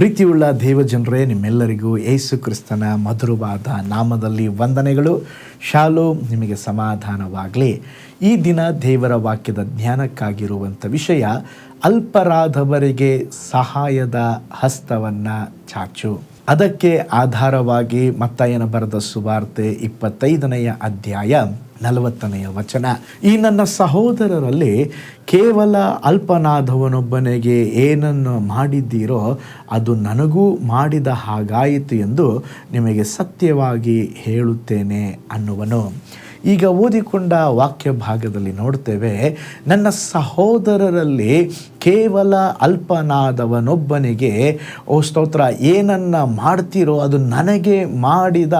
ಪ್ರೀತಿಯುಳ್ಳ ದೇವಜನರೇ, ನಿಮ್ಮೆಲ್ಲರಿಗೂ ಯೇಸು ಕ್ರಿಸ್ತನ ಮಧುರವಾದ ನಾಮದಲ್ಲಿ ವಂದನೆಗಳು. ಶಾಲು ನಿಮಗೆ ಸಮಾಧಾನವಾಗಲಿ. ಈ ದಿನ ದೇವರ ವಾಕ್ಯದ ಜ್ಞಾನಕ್ಕಾಗಿರುವಂಥ ವಿಷಯ, ಅಲ್ಪರಾದವರಿಗೆ ಸಹಾಯದ ಹಸ್ತವನ್ನು ಚಾಚು. ಅದಕ್ಕೆ ಆಧಾರವಾಗಿ ಮತ್ತಾಯನ ಬರೆದ ಸುವಾರ್ತೆ ಇಪ್ಪತ್ತೈದನೆಯ ಅಧ್ಯಾಯ. ನಲವತ್ತನೆಯ ವಚನ. ಈ ನನ್ನ ಸಹೋದರರಲ್ಲಿ ಕೇವಲ ಅಲ್ಪನಾದವನೊಬ್ಬನಿಗೆ ಏನನ್ನು ಮಾಡಿದ್ದೀರೋ ಅದು ನನಗೂ ಮಾಡಿದ ಹಾಗಾಯಿತು ಎಂದು ನಿಮಗೆ ಸತ್ಯವಾಗಿ ಹೇಳುತ್ತೇನೆ ಅನ್ನುವನು. ಈಗ ಓದಿಕೊಂಡ ವಾಕ್ಯ ಭಾಗದಲ್ಲಿ ನೋಡ್ತೇವೆ, ನನ್ನ ಸಹೋದರರಲ್ಲಿ ಕೇವಲ ಅಲ್ಪನಾದವನೊಬ್ಬನಿಗೆ, ಓ ಸ್ತೋತ್ರ, ಏನನ್ನು ಮಾಡ್ತೀರೋ ಅದು ನನಗೆ ಮಾಡಿದ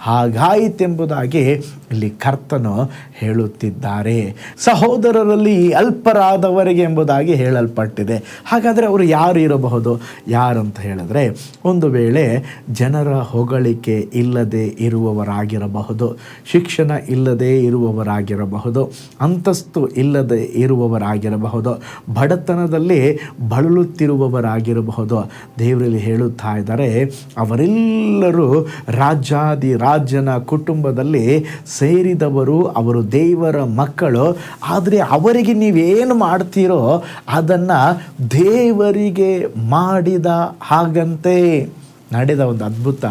ಹಾಗಾಯಿತೆಂಬುದಾಗಿ ಇಲ್ಲಿ ಕರ್ತನು ಹೇಳುತ್ತಿದ್ದಾರೆ. ಸಹೋದರರಲ್ಲಿ ಅಲ್ಪರಾದವರಿಗೆ ಎಂಬುದಾಗಿ ಹೇಳಲ್ಪಟ್ಟಿದೆ. ಹಾಗಾದರೆ ಅವರು ಯಾರು ಇರಬಹುದು? ಯಾರಂತ ಹೇಳಿದ್ರೆ, ಒಂದು ವೇಳೆ ಜನರ ಹೊಗಳಿಕೆ ಇಲ್ಲದೆ ಇರುವವರಾಗಿರಬಹುದು, ಶಿಕ್ಷಣ ಇಲ್ಲದೆ ಇರುವವರಾಗಿರಬಹುದು, ಅಂತಸ್ತು ಇಲ್ಲದೆ ಇರುವವರಾಗಿರಬಹುದು, ಬಡತನದಲ್ಲಿ ಬಳಲುತ್ತಿರುವವರಾಗಿರಬಹುದು, ದೇವರಲ್ಲಿ ಹೇಳುತ್ತಾ ಇದ್ದಾರೆ, ಅವರೆಲ್ಲರೂ ರಾಜಾದಿ ರಾಜನ ಕುಟುಂಬದಲ್ಲಿ ಸೇರಿದವರು ಅವರು ದೇವರ ಮಕ್ಕಳು. ಆದರೆ ಅವರಿಗೆ ನೀವೇನು ಮಾಡ್ತೀರೋ ಅದನ್ನು ದೇವರಿಗೆ ಮಾಡಿದ ಹಾಗಂತೆ. ನಡೆದ ಒಂದು ಅದ್ಭುತ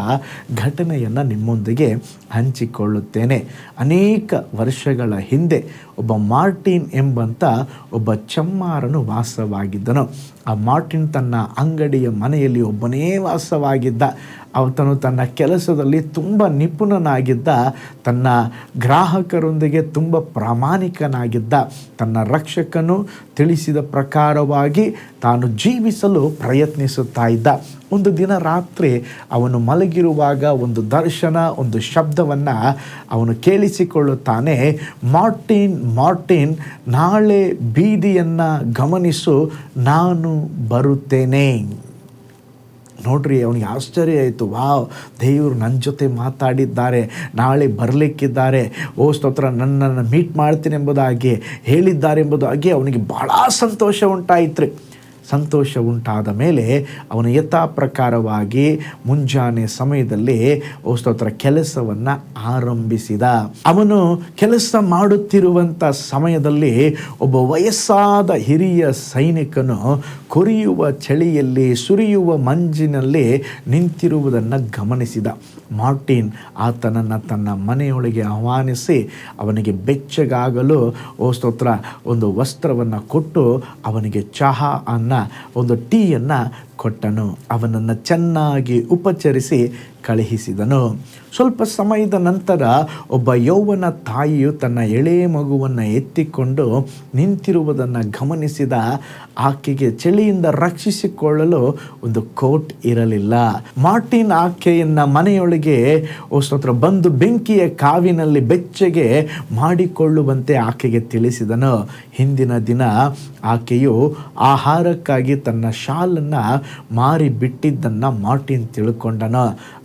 ಘಟನೆಯನ್ನು ನಿಮ್ಮೊಂದಿಗೆ ಹಂಚಿಕೊಳ್ಳುತ್ತೇನೆ. ಅನೇಕ ವರ್ಷಗಳ ಹಿಂದೆ ಒಬ್ಬ ಮಾರ್ಟಿನ್ ಎಂಬಂಥ ಒಬ್ಬ ಚಮ್ಮಾರನು ವಾಸವಾಗಿದ್ದನು. ಆ ಮಾರ್ಟಿನ್ ತನ್ನ ಅಂಗಡಿಯ ಮನೆಯಲ್ಲಿ ಒಬ್ಬನೇ ವಾಸವಾಗಿದ್ದ. ಅವತನು ತನ್ನ ಕೆಲಸದಲ್ಲಿ ತುಂಬ ನಿಪುಣನಾಗಿದ್ದ, ತನ್ನ ಗ್ರಾಹಕರೊಂದಿಗೆ ತುಂಬ ಪ್ರಾಮಾಣಿಕನಾಗಿದ್ದ, ತನ್ನ ರಕ್ಷಕನು ತಿಳಿಸಿದ ಪ್ರಕಾರವಾಗಿ ತಾನು ಜೀವಿಸಲು ಪ್ರಯತ್ನಿಸುತ್ತಾ ಇದ್ದ. ಒಂದು ದಿನ ರಾತ್ರಿ ಅವನು ಮಲಗಿರುವಾಗ ಒಂದು ದರ್ಶನ, ಒಂದು ಶಬ್ದವನ್ನು ಅವನು ಕೇಳಿಸಿಕೊಳ್ಳುತ್ತಾನೆ. ಮಾರ್ಟಿನ್ ಮಾರ್ಟಿನ್, ನಾಳೆ ಬೀದಿಯನ್ನು ಗಮನಿಸು, ನಾನು ಬರುತ್ತೇನೆ. ನೋಡ್ರಿ, ಅವನಿಗೆ ಆಶ್ಚರ್ಯ ಆಯಿತು. ವಾವ್, ದೇವರು ನನ್ನ ಜೊತೆ ಮಾತಾಡಿದ್ದಾರೆ, ನಾಳೆ ಬರಲಿಕ್ಕಿದ್ದಾರೆ. ಓ ಸ್ತೋತ್ರ, ನನ್ನನ್ನು ಮೀಟ್ ಮಾಡ್ತೀನಿ ಎಂಬುದಾಗಿ ಹೇಳಿದ್ದಾರೆ ಎಂಬುದಾಗಿ ಅವನಿಗೆ ಭಾಳ ಸಂತೋಷ ಉಂಟಾಯಿತು ಸಂತೋಷ ಉಂಟಾದ ಮೇಲೆ ಅವನು ಯಥಾ ಪ್ರಕಾರವಾಗಿ ಮುಂಜಾನೆ ಸಮಯದಲ್ಲಿ ಸ್ತೋತ್ರ, ಕೆಲಸವನ್ನು ಆರಂಭಿಸಿದ. ಅವನು ಕೆಲಸ ಮಾಡುತ್ತಿರುವಂಥ ಸಮಯದಲ್ಲಿ ಒಬ್ಬ ವಯಸ್ಸಾದ ಹಿರಿಯ ಸೈನಿಕನು ಕೊರಿಯುವ ಚಳಿಯಲ್ಲಿ, ಸುರಿಯುವ ಮಂಜಿನಲ್ಲಿ ನಿಂತಿರುವುದನ್ನು ಗಮನಿಸಿದ. ಮಾರ್ಟಿನ್ ಆತನನ್ನು ತನ್ನ ಮನೆಯೊಳಗೆ ಆಹ್ವಾನಿಸಿ ಅವನಿಗೆ ಬೆಚ್ಚಗಾಗಲು ಸ್ತೋತ್ರ, ಒಂದು ವಸ್ತ್ರವನ್ನು ಕೊಟ್ಟು ಅವನಿಗೆ ಚಹಾ ಅನ್ನ ಒಂದು ಟೀಯನ್ನು ಕೊಟ್ಟನು. ಅವನನ್ನು ಚೆನ್ನಾಗಿ ಉಪಚರಿಸಿ ಕಳುಹಿಸಿದನು. ಸ್ವಲ್ಪ ಸಮಯದ ನಂತರ ಒಬ್ಬ ಯೌವನ ತಾಯಿಯು ತನ್ನ ಎಳೆ ಮಗುವನ್ನು ಎತ್ತಿಕೊಂಡು ನಿಂತಿರುವುದನ್ನು ಗಮನಿಸಿದ ಆಕೆಗೆ ಚಳಿಯಿಂದ ರಕ್ಷಿಸಿಕೊಳ್ಳಲು ಒಂದು ಕೋಟ್ ಇರಲಿಲ್ಲ. ಮಾರ್ಟಿನ್ ಆಕೆಯನ್ನು ಮನೆಯೊಳಗೆ ಸ್ತೋತ್ರ ಬಂದು ಬೆಂಕಿಯ ಕಾವಿನಲ್ಲಿ ಬೆಚ್ಚಗೆ ಮಾಡಿಕೊಳ್ಳುವಂತೆ ಆಕೆಗೆ ತಿಳಿಸಿದನು. ಹಿಂದಿನ ದಿನ ಆಕೆಯು ಆಹಾರಕ್ಕಾಗಿ ತನ್ನ ಶಾಲನ್ನು ಮಾರಿ ಬಿಟ್ಟಿದ್ದನ್ನು ಮಾರ್ಟಿನ್ ತಿಳ್ಕೊಂಡನ.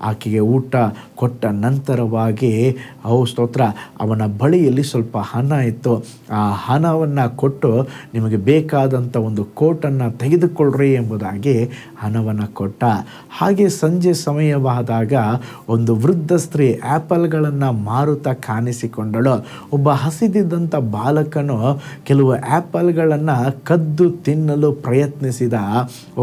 ಆಕೆಗೆ ಊಟ ಕೊಟ್ಟ ನಂತರವಾಗಿ ಅವು ಸ್ತೋತ್ರ, ಅವನ ಬಳಿಯಲ್ಲಿ ಸ್ವಲ್ಪ ಹಣ ಇತ್ತು. ಆ ಹಣವನ್ನು ಕೊಟ್ಟು ನಿಮಗೆ ಬೇಕಾದಂಥ ಒಂದು ಕೋಟನ್ನು ತೆಗೆದುಕೊಳ್ಳ್ರಿ ಎಂಬುದಾಗಿ ಹಣವನ್ನು ಕೊಟ್ಟ. ಹಾಗೆ ಸಂಜೆ ಸಮಯವಾದಾಗ ಒಂದು ವೃದ್ಧ ಸ್ತ್ರೀ ಆ್ಯಪಲ್ಗಳನ್ನು ಮಾರುತ್ತಾ ಕಾಣಿಸಿಕೊಂಡಳು. ಒಬ್ಬ ಹಸಿದಿದ್ದಂಥ ಬಾಲಕನು ಕೆಲವು ಆ್ಯಪಲ್ಗಳನ್ನು ಕದ್ದು ತಿನ್ನಲು ಪ್ರಯತ್ನಿಸಿದ.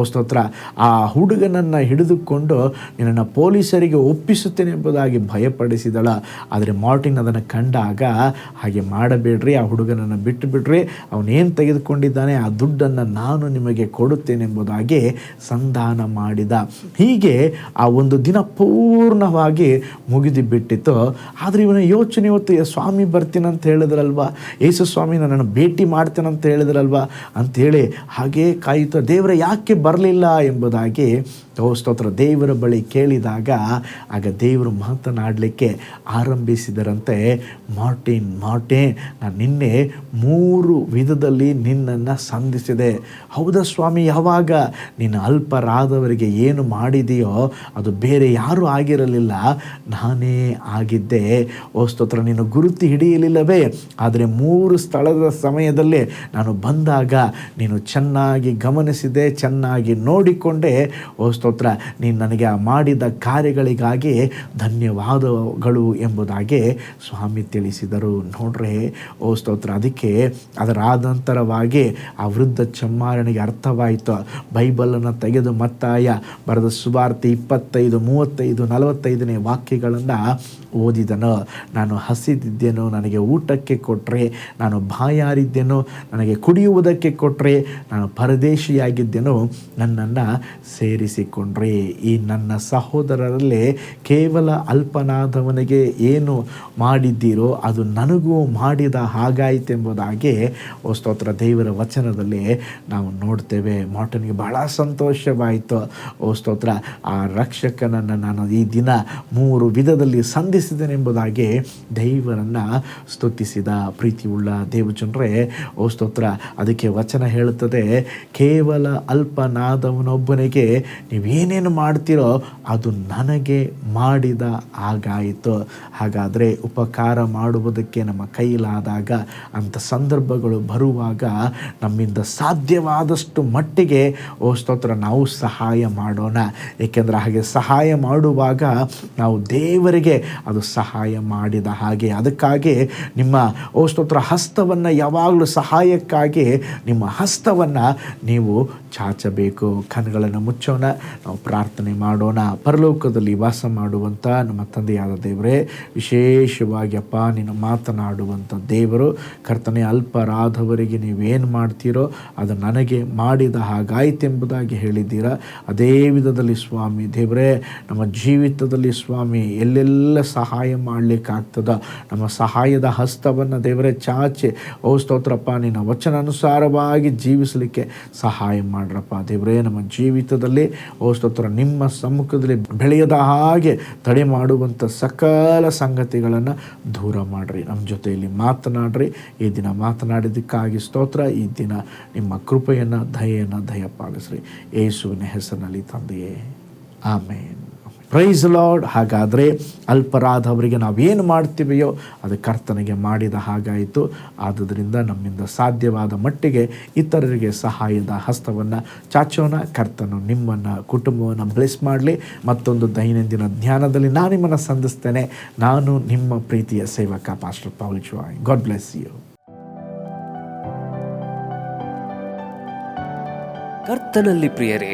ಸ್ತೋತ್ರ ಆ ಹುಡುಗನನ್ನು ಹಿಡಿದುಕೊಂಡು ನಿನ್ನನ್ನು ಪೊಲೀಸರಿಗೆ ಒಪ್ಪಿಸುತ್ತೇನೆ ಎಂಬುದಾಗಿ ಭಯಪಡಿಸಿದಳ. ಆದರೆ ಮಾರ್ಟಿನ್ ಅದನ್ನು ಕಂಡಾಗ, ಹಾಗೆ ಮಾಡಬೇಡ್ರಿ, ಆ ಹುಡುಗನನ್ನು ಬಿಟ್ಟು ಬಿಡ್ರಿ ಅವನೇನು ತೆಗೆದುಕೊಂಡಿದ್ದಾನೆ, ಆ ದುಡ್ಡನ್ನು ನಾನು ನಿಮಗೆ ಕೊಡುತ್ತೇನೆ ಎಂಬುದಾಗಿ ಸಂಧಾನ ಮಾಡಿದ. ಹೀಗೆ ಆ ಒಂದು ದಿನ ಪೂರ್ಣವಾಗಿ ಮುಗಿದು ಬಿಟ್ಟಿತ್ತು ಆದರೆ ಇವನ ಯೋಚನೆ ಇವತ್ತು ಸ್ವಾಮಿ ಬರ್ತೀನಂತ ಹೇಳಿದ್ರಲ್ವ? ಯೇಸು ಸ್ವಾಮಿ ನನ್ನನ್ನು ಭೇಟಿ ಮಾಡ್ತೇನಂತ ಹೇಳಿದ್ರಲ್ವ? ಅಂತೇಳಿ ಹಾಗೇ ಕಾಯಿತು ದೇವರ, ಯಾಕೆ ಬರಲಿಲ್ಲ? ಎಂಬುದಾಗಿ ಓ ಸ್ತೋತ್ರ. ದೇವರ ಬಳಿ ಕೇಳಿದಾಗ ಆಗ ದೇವರು ಮಾತನಾಡಲಿಕ್ಕೆ ಆರಂಭಿಸಿದರಂತೆ, ಮಾರ್ಟಿನ್ ಮಾರ್ಟಿನ್, ನಾನು ನಿನ್ನೆ ಮೂರು ವಿಧದಲ್ಲಿ ನಿನ್ನನ್ನು ಸಂಧಿಸಿದೆ. ಹೌದಾ ಸ್ವಾಮಿ, ಯಾವಾಗ? ನೀನು ಅಲ್ಪರಾದವರಿಗೆ ಏನು ಮಾಡಿದೆಯೋ ಅದು ಬೇರೆ ಯಾರೂ ಆಗಿರಲಿಲ್ಲ. ನಾನೇ ಆಗಿದ್ದೆ. ಓ ಸ್ತೋತ್ರ, ನೀನು ಗುರುತು ಹಿಡಿಯಲಿಲ್ಲವೇ? ಆದರೆ ಮೂರು ಸ್ಥಳದ ಸಮಯದಲ್ಲಿ ನಾನು ಬಂದಾಗ ನೀನು ಚೆನ್ನಾಗಿ ಗಮನಿಸಿದೆ, ಚೆನ್ನಾಗಿ ನೋಡಿಕೊಂಡೆ. ಓ ಸ್ತೋತ್ರ, ನೀನು ನನಗೆ ಮಾಡಿದ ಕಾರ್ಯಗಳಿಗಾಗಿ ಧನ್ಯವಾದಗಳು ಎಂಬುದಾಗಿ ಸ್ವಾಮಿ ತಿಳಿಸಿದರು. ನೋಡ್ರೆ, ಓ ಸ್ತೋತ್ರ, ಅದಕ್ಕೆ ಅದರಾದಂತರವಾಗಿ ಆ ವೃದ್ಧ ಚಮ್ಮಾರನಿಗೆ ಅರ್ಥವಾಯಿತು. ಬೈಬಲನ್ನು ತೆಗೆದು ಮತ್ತಾಯ ಬರೆದ ಸುವಾರ್ತೆ ಇಪ್ಪತ್ತೈದು, ಮೂವತ್ತೈದು, ನಲವತ್ತೈದನೇ ವಾಕ್ಯಗಳನ್ನು ಓದಿದನು. ನಾನು ಹಸಿದಿದ್ದೇನೋ, ನನಗೆ ಊಟಕ್ಕೆ ಕೊಟ್ಟರೆ ನಾನು ಬಾಯಾರಿದ್ದೇನೋ, ನನಗೆ ಕುಡಿಯುವುದಕ್ಕೆ ಕೊಟ್ಟರೆ ನಾನು ಪರದೇಶಿಯಾಗಿದ್ದೇನೋ, ನನ್ನನ್ನು ಸೇರಿಸಿಕೊಂಡ್ರೆ ಈ ನನ್ನ ಸಹೋದರರಲ್ಲಿ ಕೇವಲ ಅಲ್ಪನಾದವನಿಗೆ ಏನು ಮಾಡಿದ್ದೀರೋ ಅದು ನನಗೂ ಮಾಡಿದ ಹಾಗಾಯಿತೆಂಬುದಾಗಿ ಸ್ತೋತ್ರ, ದೇವರ ವಚನದಲ್ಲಿ ನಾವು ನೋಡ್ತೇವೆ. ಮಾಟನಿಗೆ ಬಹಳ ಸಂತೋಷವಾಯಿತು. ಓ ಸ್ತೋತ್ರ, ಆ ರಕ್ಷಕನನ್ನು ನಾನು ಈ ದಿನ ಮೂರು ವಿಧದಲ್ಲಿ ಸಂಧಿಸಿದೆನೆಂಬುದಾಗಿ ದೇವರನ್ನು ಸ್ತುತಿಸಿದ ಪ್ರೀತಿಯುಳ್ಳ ದೇವಜನರೇ ಓ ಸ್ತೋತ್ರ, ಅದಕ್ಕೆ ವಚನ ಹೇಳುತ್ತದೆ, ಕೇವಲ ಅಲ್ಪನಾದವನೊಬ್ಬನಿಗೆ ನೀವೇನೇನು ಮಾಡ್ತೀರೋ ಅದು ನನಗೆ ಮಾಡಿದ ಹಾಗಾಯಿತು. ಹಾಗಾದರೆ ಉಪಕಾರ ಮಾಡುವುದಕ್ಕೆ ನಮ್ಮ ಕೈಲಾದಾಗ ಅಂಥ ಸಂದರ್ಭಗಳು ಬರುವಾಗ ನಮ್ಮಿಂದ ಸಾಧ್ಯವಾದಷ್ಟು ಮಟ್ಟಿಗೆ, ಓ ಸ್ತೋತ್ರ, ನಾವು ಸಹಾಯ ಮಾಡೋಣ. ಏಕೆಂದರೆ ಹಾಗೆ ಸಹಾಯ ಮಾಡುವಾಗ ನಾವು ದೇವರಿಗೆ ಅದು ಸಹಾಯ ಮಾಡಿದ ಹಾಗೆ. ಅದಕ್ಕಾಗಿ ನಿಮ್ಮ, ಓ ಸ್ತೋತ್ರ, ಹಸ್ತವನ್ನು ಯಾವಾಗಲೂ ಸಹಾಯಕ್ಕಾಗಿ ನಿಮ್ಮ ಹಸ್ತವನ್ನು ನೀವು ಚಾಚಬೇಕು ಕಣ್ಗಳನ್ನು ಮುಚ್ಚೋಣ, ನಾವು ಪ್ರಾರ್ಥನೆ ಮಾಡೋಣ. ಪರಲೋಕದಲ್ಲಿ ವಾಸ ಮಾಡುವಂಥ ನಮ್ಮ ತಂದೆಯಾದ ದೇವರೇ, ವಿಶೇಷವಾಗಿ ಅಪ್ಪ, ನೀನು ಮಾತನಾಡುವಂಥ ದೇವರು, ಕರ್ತನೆ, ಅಲ್ಪರಾದವರಿಗೆ ನೀವೇನು ಮಾಡ್ತೀರೋ ಅದು ನನಗೆ ಮಾಡಿದ ಹಾಗಾಯಿತೆಂಬುದಾಗಿ ಹೇಳಿದ್ದೀರ. ಅದೇ ವಿಧದಲ್ಲಿ ಸ್ವಾಮಿ, ದೇವರೇ, ನಮ್ಮ ಜೀವಿತದಲ್ಲಿ ಸ್ವಾಮಿ, ಎಲ್ಲೆಲ್ಲ ಸಹಾಯ ಮಾಡಲಿಕ್ಕಾಗ್ತದ? ನಮ್ಮ ಸಹಾಯದ ಹಸ್ತವನ್ನು ದೇವರೇ, ಚಾಚೆ. ಓ ಸ್ತೋತ್ರಪ್ಪ, ನಿನ್ನ ವಚನಾನುಸಾರವಾಗಿ ಜೀವಿಸಲಿಕ್ಕೆ ಸಹಾಯ ಮಾಡ್ರಪ್ಪ. ದೇವರೇ, ನಮ್ಮ ಜೀವಿತದಲ್ಲಿ, ಓ ಸ್ತೋತ್ರ, ನಿಮ್ಮ ಸಮ್ಮುಖದಲ್ಲಿ ಬೆಳೆಯದ ಹಾಗೆ ತಡೆ ಮಾಡುವಂಥ ಸಕಲ ಸಂಗತಿಗಳನ್ನು ದೂರ ಮಾಡಿರಿ. ನಮ್ಮ ಜೊತೆಯಲ್ಲಿ ಮಾತನಾಡ್ರಿ. ಈ ದಿನ ಮಾತನಾಡಿದ್ದಕ್ಕಾಗಿ ಸ್ತೋತ್ರ. ಈ ದಿನ ನಿಮ್ಮ ಕೃಪೆಯನ್ನು, ದಯೆಯನ್ನು ದಯಪಾಲಿಸ್ರಿ. ಯೇಸುವಿನ ಹೆಸರಿನಲ್ಲಿ ತಂದೆಯೇ. ಆಮೇನ್. ಪ್ರೈಸ್ ಲಾರ್ಡ್ ಹಾಗಾದರೆ ಅಲ್ಪರಾದವರಿಗೆ ನಾವೇನು ಮಾಡ್ತೀವಿಯೋ ಅದು ಕರ್ತನಿಗೆ ಮಾಡಿದ ಹಾಗಾಯಿತು. ಆದುದರಿಂದ ನಮ್ಮಿಂದ ಸಾಧ್ಯವಾದ ಮಟ್ಟಿಗೆ ಇತರರಿಗೆ ಸಹಾಯದ ಹಸ್ತವನ್ನು ಚಾಚೋಣ. ಕರ್ತನು ನಿಮ್ಮನ್ನು, ಕುಟುಂಬವನ್ನು ಬ್ಲೆಸ್ ಮಾಡಲಿ. ಮತ್ತೊಂದು ದೈನಂದಿನ ಧ್ಯಾನದಲ್ಲಿ ನಾನು ನಿಮ್ಮನ್ನು ಸಂಧಿಸ್ತೇನೆ. ನಾನು ನಿಮ್ಮ ಪ್ರೀತಿಯ ಸೇವಕ pastor Paul Joy God bless you ಕರ್ತನಲ್ಲಿ ಪ್ರಿಯರೇ